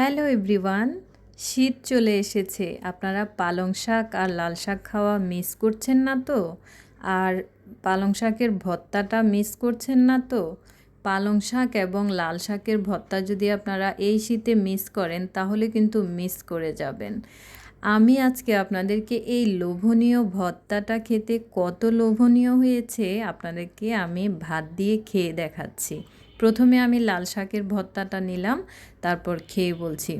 Hello everyone, শীত চলে এসেছে। আপনারা পালং শাক আর লাল শাক খাওয়া মিস করছেন না তো? আর পালং শাকের ভর্তাটা মিস করছেন না তো? পালং শাক এবং লাল শাকের ভর্তা যদি আপনারা এই শীতে মিস করেন, তাহলে কিন্তু মিস করে যাবেন। আমি আজকে আপনাদেরকে এই লোভনীয় ভর্তাটা খেতে কত লোভনীয় হয়েছে, আপনাদেরকে আমি ভাত দিয়ে খেয়ে দেখাচ্ছি। প্রথমে আমি লাল শাকের ভর্তাটা নিলাম, তারপর খেয়ে বলছি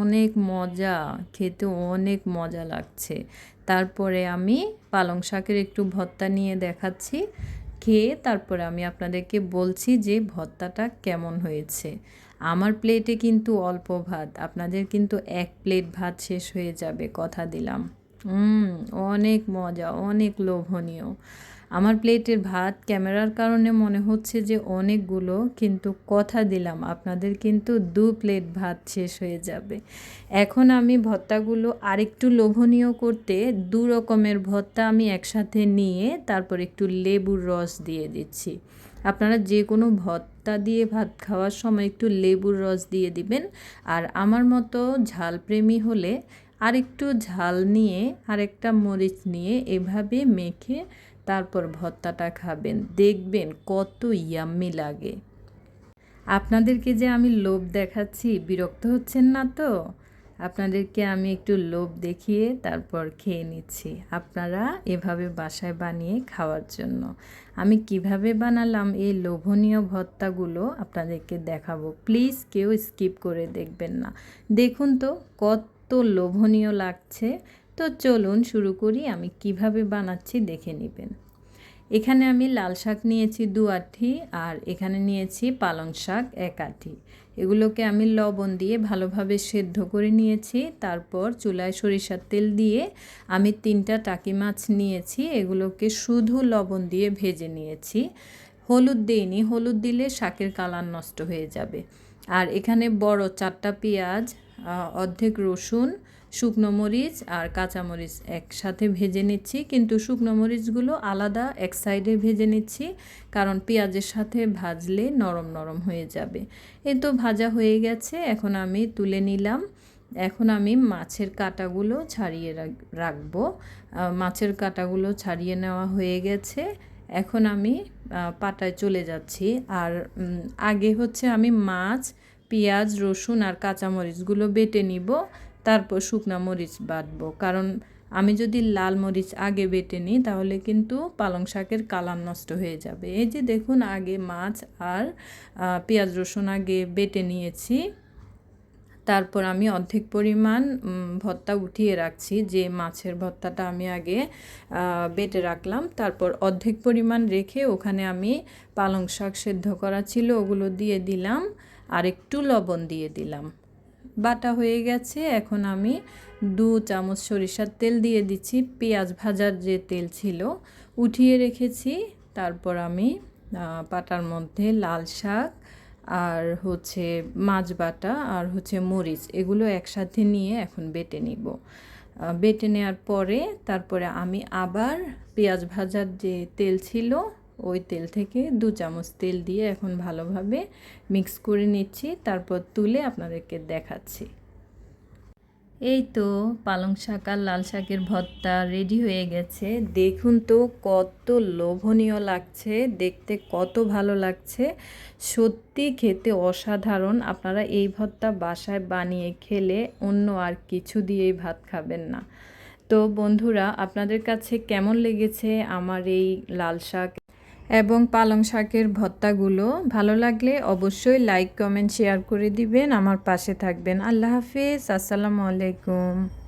অনেক মজা, খেতে অনেক মজা লাগছে। তারপরে আমি পালং শাকের একটু ভর্তা নিয়ে দেখাচ্ছি, খেয়ে তারপরে আমি আপনাদেরকে বলছি যে ভর্তাটা কেমন হয়েছে। আমার প্লেটে কিন্তু অল্প ভাত, আপনাদের কিন্তু এক প্লেট ভাত শেষ হয়ে যাবে, কথা দিলাম। অনেক মজা, অনেক লোভনীয়। আমার প্লেটের ভাত ক্যামেরার কারণে মনে হচ্ছে যে অনেকগুলো, কিন্তু কথা দিলাম, আপনাদের কিন্তু দু প্লেট ভাত শেষ হয়ে যাবে। এখন আমি ভত্তাগুলো আরেকটু লোভনীয় করতে দু রকমের ভর্তা আমি একসাথে নিয়ে তারপর একটু লেবুর রস দিয়ে দিচ্ছি। আপনারা যে কোনো ভত্তা দিয়ে ভাত খাওয়ার সময় একটু লেবুর রস দিয়ে দিবেন। আর আমার মতো ঝালপ্রেমী হলে আরেকটু ঝাল নিয়ে আরেকটা মরিচ নিয়ে এভাবে মেখে তারপর ভর্তাটা খাবেন। দেখবেন কত ইয়াম্মি লাগে। আপনাদেরকে যে আমি লোভ দেখাচ্ছি, বিরক্ত হচ্ছেন না তো? আপনাদেরকে আমি একটু লোভ দেখিয়ে তারপর খেয়ে নিচ্ছি। আপনারা এভাবে বাসায় বানিয়ে খাওয়ার জন্য। আমি কীভাবে বানালাম এই লোভনীয় ভর্তাগুলো আপনাদেরকে দেখাবো। প্লিজ কেউ স্কিপ করে দেখবেন না। দেখুন তো, কত লোভনীয় লাগছে। তো চলুন শুরু করি, আমি কীভাবে বানাচ্ছি দেখে নেবেন। এখানে আমি লাল শাক নিয়েছি দু আঠি, আর এখানে নিয়েছি পালং শাক এক আঠি। এগুলোকে আমি লবণ দিয়ে ভালোভাবে সেদ্ধ করে নিয়েছি। তারপর চুলায় সরিষার তেল দিয়ে আমি তিনটা টাকি মাছ নিয়েছি। এগুলোকে শুধু লবণ দিয়ে ভেজে নিয়েছি। হলুদ দিইনি, হলুদ দিলে শাকের কালার নষ্ট হয়ে যাবে। আর এখানে বড় চারটা পেঁয়াজ অর্ধেক রসুন শুকনো মরিচ আর কাঁচামরিচ একসাথে ভেজে নিচ্ছি, কিন্তু শুকনো মরিচগুলো আলাদা এক সাইডে ভেজে নিচ্ছি, কারণ পেঁয়াজের সাথে ভাজলে নরম নরম হয়ে যাবে। এই তো ভাজা হয়ে গেছে, এখন আমি তুলে নিলাম। এখন আমি মাছের কাটাগুলো ছাড়িয়ে রাখব। মাছের কাটাগুলো ছাড়িয়ে নেওয়া হয়ে গেছে। এখন আমি পাটায় চলে যাচ্ছি। আর আগে হচ্ছে আমি মাছ, পেঁয়াজ, রসুন আর কাঁচামরিচগুলো বেটে নিব। তারপর শুকনা মরিচ বাটবো। কারণ আমি যদি লাল মরিচ আগে বেটে নিই, তাহলে কিন্তু পালং শাকের কালার নষ্ট হয়ে যাবে। এই যে দেখুন, আগে মাছ আর পেঁয়াজ রসুন আগে বেটে নিয়েছি। তারপর আমি অর্ধেক পরিমাণ ভর্তা উঠিয়ে রাখছি। যে মাছের ভর্তাটা আমি আগে বেটে রাখলাম। তারপর অর্ধেক পরিমাণ রেখে ওখানে আমি পালং শাক সেদ্ধ করা ছিল, ওগুলো দিয়ে দিলাম। আর একটু লবণ দিয়ে দিলাম। বাটা হয়ে গেছে। এখন আমি দু চামচ সরিষার তেল দিয়ে দিচ্ছি। পেঁয়াজ ভাজার যে তেল ছিল উঠিয়ে রেখেছি। তারপর আমি পাটার মধ্যে লাল শাক আর হচ্ছে মাছ বাটা আর হচ্ছে মরিচ এগুলো একসাথে নিয়ে এখন বেটে নিব। বেটে নেওয়ার পরে তারপরে আমি আবার পেঁয়াজ ভাজার যে তেল ছিল ওই তেল থেকে দু চামচ তেল দিয়ে এখন ভালোভাবে মিক্স করে নিচ্ছি, তারপর তুলে আপনাদেরকে দেখাচ্ছি। এই তো পালং শাক আর লাল শাকের ভর্তা রেডি হয়ে গেছে। দেখুন তো কত লোভনীয় লাগছে, দেখতে কত ভালো লাগছে। সত্যি খেতে অসাধারণ, আপনারা এই ভর্তা বাসায় বানিয়ে খেলে অন্য আর কিছু দিয়েই ভাত খাবেন না। তো বন্ধুরা, আপনাদের কাছে কেমন লেগেছে আমার এই লাল শাক? এবং পালং শাকের ভত্তাগুলো ভালো লাগলে অবশ্যই লাইক কমেন্ট শেয়ার করে দিবেন। আমার পাশে থাকবেন। আল্লাহ হাফিজ। আসসালামু আলাইকুম।